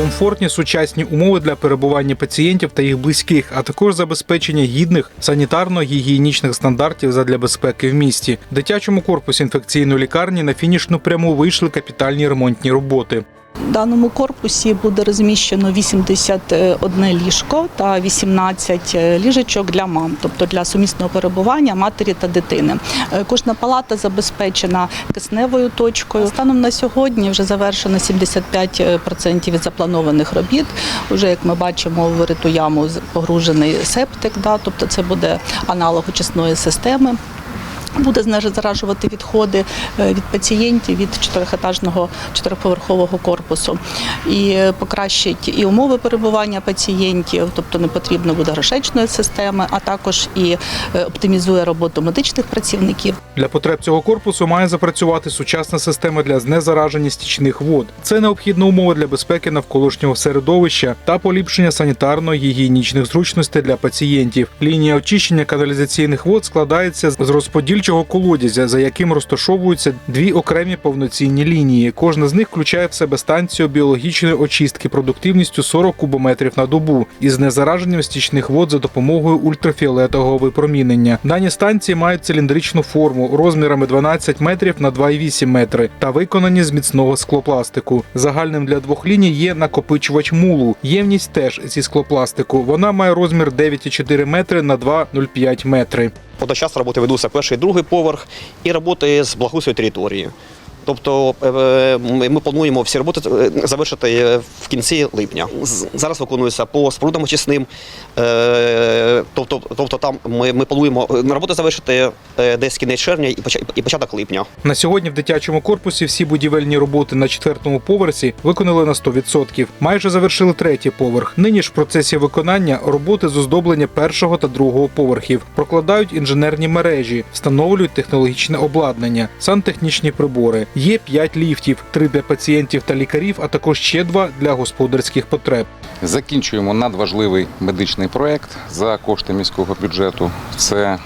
комфортні сучасні умови для перебування пацієнтів та їх близьких, а також забезпечення гідних санітарно-гігієнічних стандартів задля безпеки в місті. В дитячому корпусі інфекційної лікарні на фінішну пряму вийшли капітальні ремонтні роботи. В даному корпусі буде розміщено 81 ліжко та 18 ліжечок для мам, тобто для сумісного перебування матері та дитини. Е, Кожна палата забезпечена кисневою точкою. Станом на сьогодні вже завершено 75% від запланованих робіт. Уже як ми бачимо, в риту яму погружений септик, да, тобто це буде аналог очисної системи. Буде знезаражувати відходи е, від пацієнтів від чотирьохетажного чотириповерхового корпусу і покращить і умови перебування пацієнтів, тобто не потрібно буде грошечної системи, а також і е, оптимізує роботу медичних працівників. Для потреб цього корпусу має запрацювати сучасна система для знезараження стічних вод. Це необхідна умова для безпеки навколишнього середовища та поліпшення санітарно-гігієнічних зручностей для пацієнтів. Лінія очищення каналізаційних вод складається з розподільчого колодязя, за яким розташовуються дві окремі повноцінні лінії. Кожна з них включає в себе станцію біологічної очистки продуктивністю 40 кубометрів на добу із знезараженням стічних вод за допомогою ультрафіолетового випромінення. Дані станції мають циліндричну форму розмірами 12 метрів на 2,8 метри та виконані з міцного склопластику. Загальним для двох ліній є накопичувач мулу. Ємність теж зі склопластику. Вона має розмір 9,4 метри на 2,05 метри. Одночасно роботи ведуться перший і другий поверх і роботи з благоустрою території. Тобто е, ми ми плануємо всі роботи е, завершити е, в кінці липня. Зараз виконується по спорудам очисним. е, Тобто, тобто там ми, ми плануємо е, роботи завершити е, десь кінець червня і початок липня. На сьогодні в дитячому корпусі всі будівельні роботи на четвертому поверсі виконали на 100%. Майже завершили третій поверх. Нині ж в процесі виконання роботи з оздоблення першого та другого поверхів прокладають інженерні мережі, встановлюють технологічне обладнання, сантехнічні прибори. Є п'ять ліфтів: три для пацієнтів та лікарів, а також ще два для господарських потреб. Закінчуємо надважливий медичний проєкт за кошти міського бюджету. Це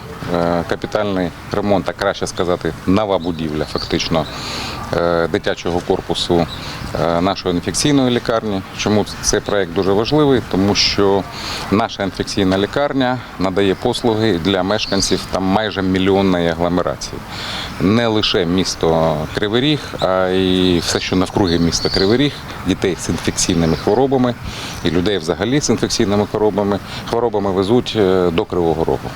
капітальний ремонт, а краще сказати, нова будівля, фактично е, дитячого корпусу е, нашої інфекційної лікарні. Чому цей проєкт дуже важливий? Тому що наша інфекційна лікарня надає послуги для мешканців там майже мільйонної агломерації. Не лише місто Кривий а й все, що навкруги міста Кривий дітей з інфекційними хворобами і людей взагалі з інфекційними хворобами, хворобами везуть е, до Кривого Рогу.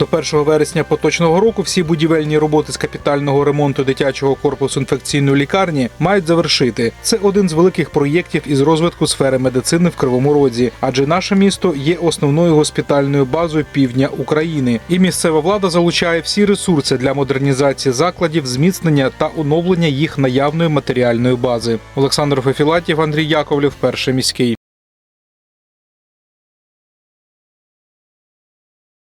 До 1 вересня поточного року всі будівельні роботи з капітального ремонту дитячого корпусу інфекційної лікарні мають завершити. Це один з великих проєктів із розвитку сфери медицини в Кривому Розі, адже наше місто є основною госпітальною базою півдня України, і місцева влада залучає всі ресурси для модернізації закладів, зміцнення та оновлення їх наявної матеріальної бази. Олександр Фефілатів, Андрій Яковлів, перший міський.